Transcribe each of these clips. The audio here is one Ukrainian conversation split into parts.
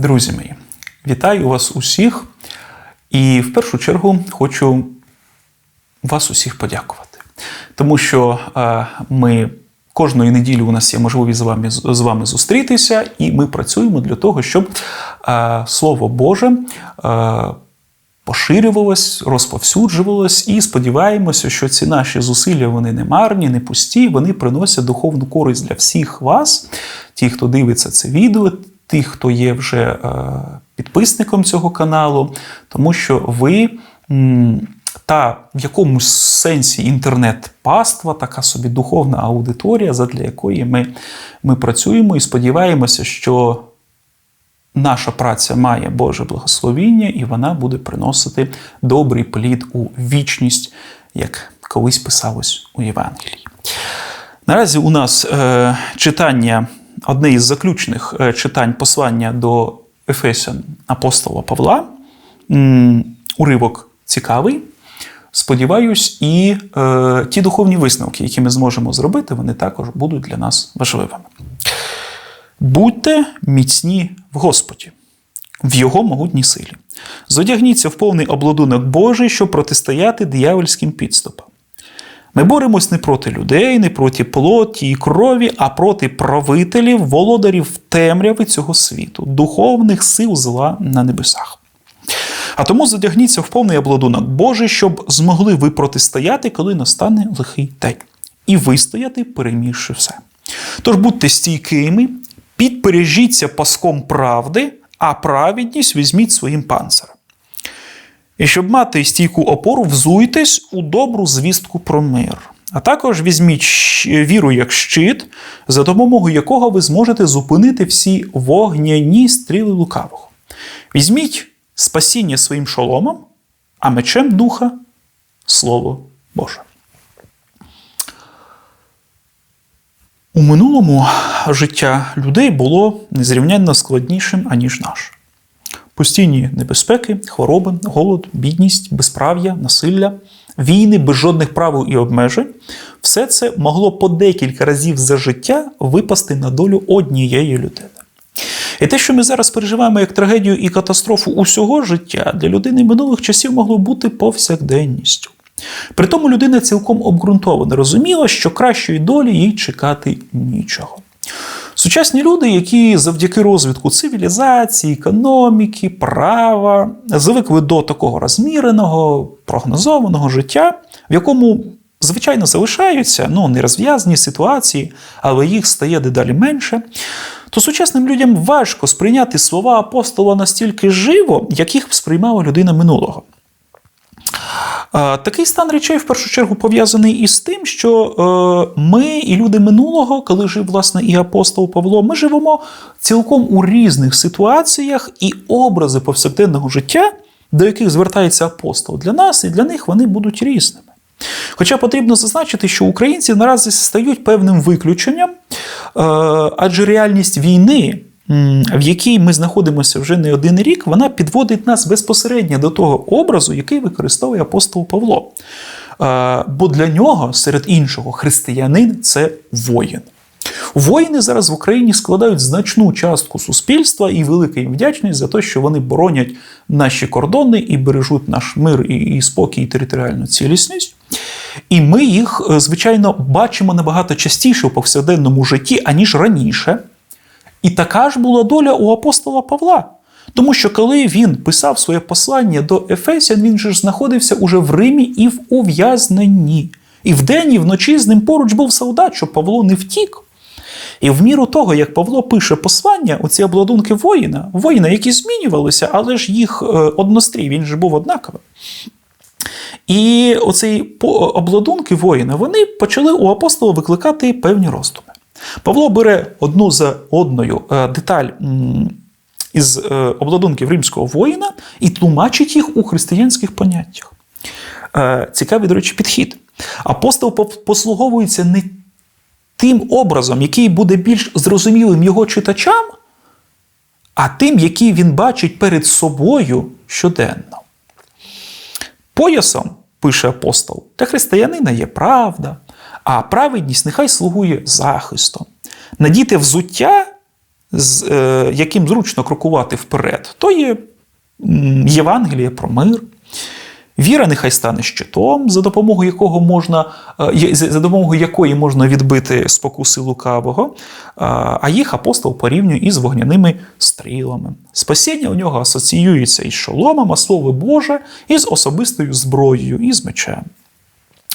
Друзі мої, вітаю вас усіх. І в першу чергу хочу вас усіх подякувати. Тому що е, ми кожної неділі у нас є можливість з вами, з вами зустрітися, і ми працюємо для того, щоб е, Слово Боже. Е, Поширювалось, розповсюджувалось, і сподіваємося, що ці наші зусилля вони не марні, не пусті, вони приносять духовну користь для всіх вас, ті, хто дивиться це відео, тих, хто є вже е, підписником цього каналу, тому що ви та в якомусь сенсі інтернет-паства, така собі духовна аудиторія, задля якої ми, ми працюємо і сподіваємося, що. Наша праця має Боже благословіння, і вона буде приносити добрий плід у вічність, як колись писалось у Євангелії. Наразі у нас е, читання, одне із заключних е, читань послання до Ефесян апостола Павла. Уривок цікавий. Сподіваюсь, і е, ті духовні висновки, які ми зможемо зробити, вони також будуть для нас важливими. Будьте міцні в Господі, в Його могутній силі. Зодягніться в повний обладунок Божий, щоб протистояти диявольським підступам. Ми боремось не проти людей, не проти плоті і крові, а проти правителів, володарів темряви цього світу, духовних сил зла на небесах. А тому задягніться в повний обладунок Божий, щоб змогли ви протистояти, коли настане лихий день, і вистояти, перемігши все. Тож будьте стійкими, підпережіться паском правди, а праведність візьміть своїм панцирем. І щоб мати стійку опору, взуйтесь у добру звістку про мир. А також візьміть віру як щит, за допомогою якого ви зможете зупинити всі вогняні стріли лукавого. Візьміть спасіння своїм шоломом, а мечем духа Слово Боже. У минулому життя людей було незрівнянно складнішим, аніж наше. Постійні небезпеки, хвороби, голод, бідність, безправ'я, насилля, війни без жодних правил і обмежень все це могло по декілька разів за життя випасти на долю однієї людини. І те, що ми зараз переживаємо як трагедію і катастрофу усього життя, для людини минулих часів могло бути повсякденністю. Притому людина цілком обґрунтовано розуміла, що кращої долі їй чекати нічого. Сучасні люди, які завдяки розвитку цивілізації, економіки, права, звикли до такого розміреного, прогнозованого життя, в якому, звичайно, залишаються ну, нерозв'язані ситуації, але їх стає дедалі менше, то сучасним людям важко сприйняти слова апостола настільки живо, як їх сприймала людина минулого. Такий стан речей в першу чергу пов'язаний із тим, що е, ми і люди минулого, коли жив власне і апостол Павло, ми живемо цілком у різних ситуаціях і образи повсякденного життя, до яких звертається апостол для нас, і для них вони будуть різними. Хоча потрібно зазначити, що українці наразі стають певним виключенням, е, адже реальність війни в якій ми знаходимося вже не один рік, вона підводить нас безпосередньо до того образу, який використовує апостол Павло. Бо для нього, серед іншого, християнин це воїн. Воїни зараз в Україні складають значну частку суспільства і велика їм вдячність за те, що вони боронять наші кордони і бережуть наш мир і спокій, і територіальну цілісність. І ми їх, е, звичайно, бачимо набагато частіше у повсякденному житті, аніж раніше. І така ж була доля у апостола Павла. Тому що коли він писав своє послання до Ефесян, він же знаходився уже в Римі і в ув'язненні. І вдень, і вночі з ним поруч був солдат, щоб Павло не втік. І в міру того, як Павло пише послання, оці обладунки воїна, воїна, які змінювалися, але ж їх е, однострій, він же був однаковий. І оці обладунки воїна вони почали у апостола викликати певні роздуми. Павло бере одну за одною е, деталь із е, обладунків римського воїна і тлумачить їх у християнських поняттях. Е, цікавий, до речі, підхід. Апостол послуговується не тим образом, який буде більш зрозумілим його читачам, а тим, який він бачить перед собою щоденно. Поясом, пише апостол, для християнина є правда, а праведність нехай слугує захистом. Надіти взуття з е, яким зручно крокувати вперед, то є Євангеліє про мир. Віра нехай стане щитом, за допомогою якого можна, е, за допомогою якої можна відбити спокуси лукавого, а їх апостол порівнює із вогняними стрілами. Спасіння у нього асоціюється із шоломом, а слово Боже із особистою зброєю, із мечем.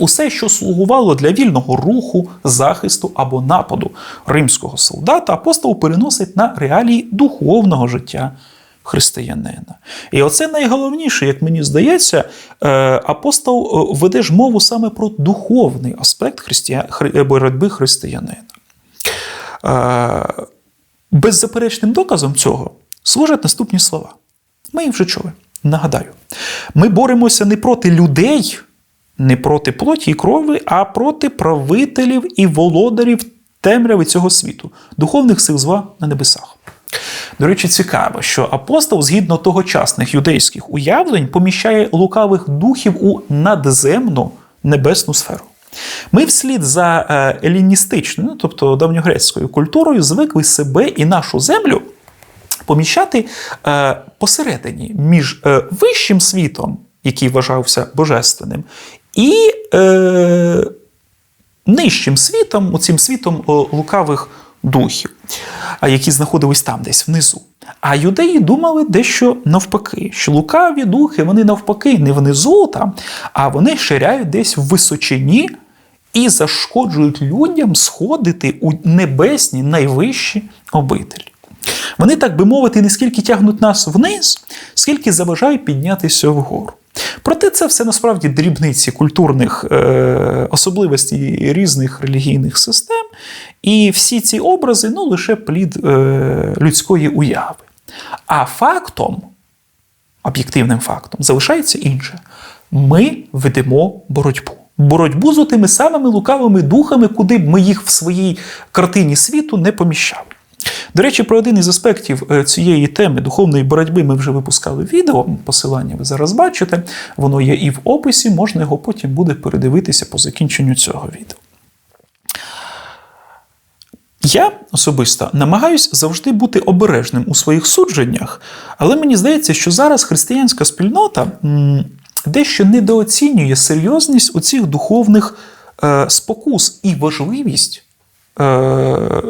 Усе, що слугувало для вільного руху, захисту або нападу римського солдата, апостол переносить на реалії духовного життя християнина. І оце найголовніше, як мені здається, е, апостол е, веде ж мову саме про духовний аспект христия... боротьби християнина. Е, Беззаперечним доказом цього служать наступні слова. Ми їх вже чули. Нагадаю, ми боремося не проти людей, не проти плоті і крови, а проти правителів і володарів темряви цього світу, духовних сил зла на небесах. До речі, цікаво, що апостол, згідно тогочасних юдейських уявлень, поміщає лукавих духів у надземну небесну сферу. Ми вслід за е, еліністичною, ну, тобто давньогрецькою культурою, звикли себе і нашу землю поміщати е, посередині між е, вищим світом, який вважався божественним, і е, нижчим світом, оцим світом лукавих духів, які знаходились там десь внизу. А юдеї думали дещо навпаки, що лукаві духи вони навпаки не внизу там, а вони ширяють десь в височині і зашкоджують людям сходити у небесні найвищі обителі. Вони, так би мовити, не скільки тягнуть нас вниз, скільки заважають піднятися вгору. Проте це все насправді дрібниці культурних е, особливостей різних релігійних систем, і всі ці образи ну, лише плід е, людської уяви. А фактом, об'єктивним фактом, залишається інше: ми ведемо боротьбу. Боротьбу з тими самими лукавими духами, куди б ми їх в своїй картині світу не поміщали. До речі, про один із аспектів е, цієї теми духовної боротьби ми вже випускали відео. Посилання ви зараз бачите. Воно є і в описі, можна його потім буде передивитися по закінченню цього відео. Я особисто намагаюсь завжди бути обережним у своїх судженнях, але мені здається, що зараз християнська спільнота дещо недооцінює серйозність у цих духовних е, спокус і важливість е,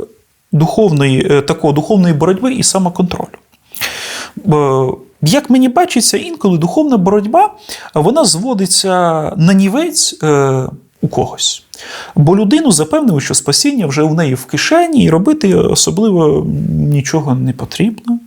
духовної, такої такого, духовної боротьби і самоконтролю. Е, Як мені бачиться, інколи духовна боротьба вона зводиться на нівець е, у когось. Бо людину запевнили, що спасіння вже у неї в кишені, і робити особливо нічого не потрібно.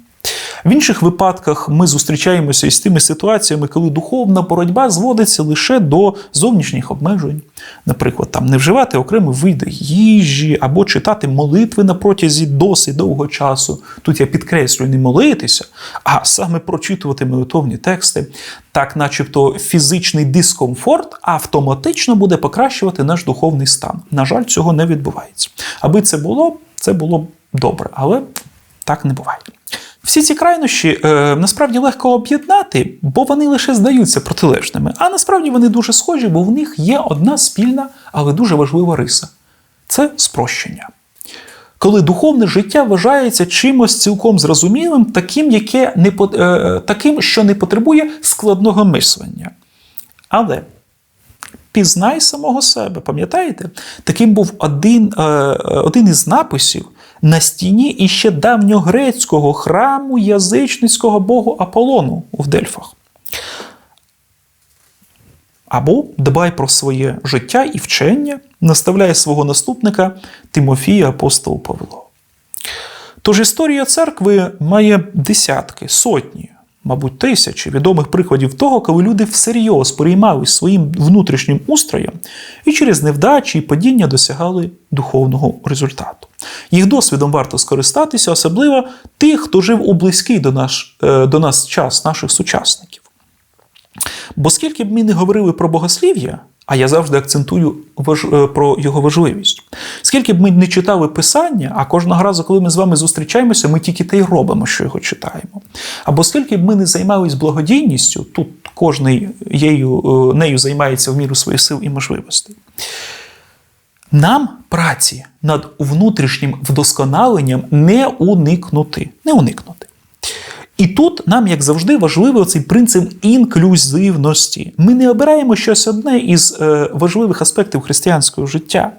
В інших випадках ми зустрічаємося із тими ситуаціями, коли духовна боротьба зводиться лише до зовнішніх обмежень. Наприклад, там не вживати окремі види їжі або читати молитви на протязі досить довгого часу. Тут я підкреслюю не молитися, а саме прочитувати молитовні тексти, так, начебто, фізичний дискомфорт автоматично буде покращувати наш духовний стан. На жаль, цього не відбувається. Аби це було, це було б добре, але так не буває. Всі ці крайнощі е, насправді легко об'єднати, бо вони лише здаються протилежними. А насправді вони дуже схожі, бо в них є одна спільна, але дуже важлива риса це спрощення. Коли духовне життя вважається чимось цілком зрозумілим, таким, яке не, е, таким що не потребує складного мислення. Але пізнай самого себе, пам'ятаєте? Таким був один, е, е, один із написів на стіні іще давньогрецького храму язичницького богу Аполлону в Дельфах. Або дбай про своє життя і вчення, наставляє свого наступника Тимофія апостол Павло. Тож історія церкви має десятки, сотні, мабуть, тисячі відомих прикладів того, коли люди всерйоз переймались своїм внутрішнім устроєм і через невдачі і падіння досягали духовного результату. Їх досвідом варто скористатися, особливо тих, хто жив у близький до, наш, е, до нас час наших сучасників. Бо скільки б ми не говорили про богослів'я, а я завжди акцентую важ... е, про його важливість. Скільки б ми не читали писання, а кожного разу, коли ми з вами зустрічаємося, ми тільки те й робимо, що його читаємо. Або скільки б ми не займались благодійністю, тут кожний е, нею займається в міру своїх сил і можливостей. Нам праці над внутрішнім вдосконаленням не уникнути. Не уникнути. І тут нам, як завжди, важливий цей принцип інклюзивності. Ми не обираємо щось одне із е, важливих аспектів християнського життя,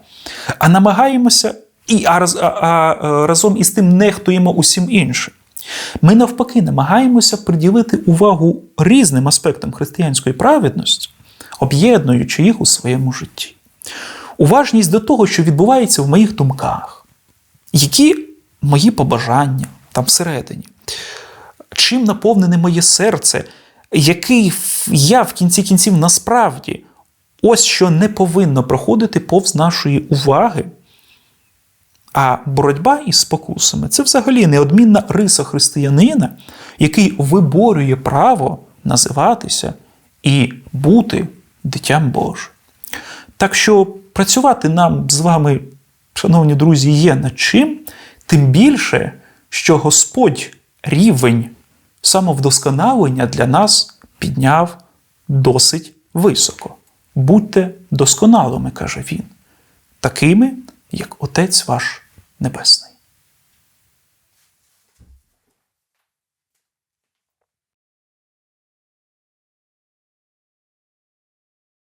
а намагаємося і а, а, а, разом із тим нехтуємо усім іншим. Ми навпаки намагаємося приділити увагу різним аспектам християнської праведності, об'єднуючи їх у своєму житті. Уважність до того, що відбувається в моїх думках, які мої побажання там всередині, чим наповнене моє серце, який я в кінці кінців насправді, ось що не повинно проходити повз нашої уваги. А боротьба із спокусами це взагалі неодмінна риса християнина, який виборює право називатися і бути дитям Божим. Так що працювати нам з вами, шановні друзі, є над чим, тим більше, що Господь рівень самовдосконалення для нас підняв досить високо. Будьте досконалими, каже він, такими, як Отець ваш Небесний.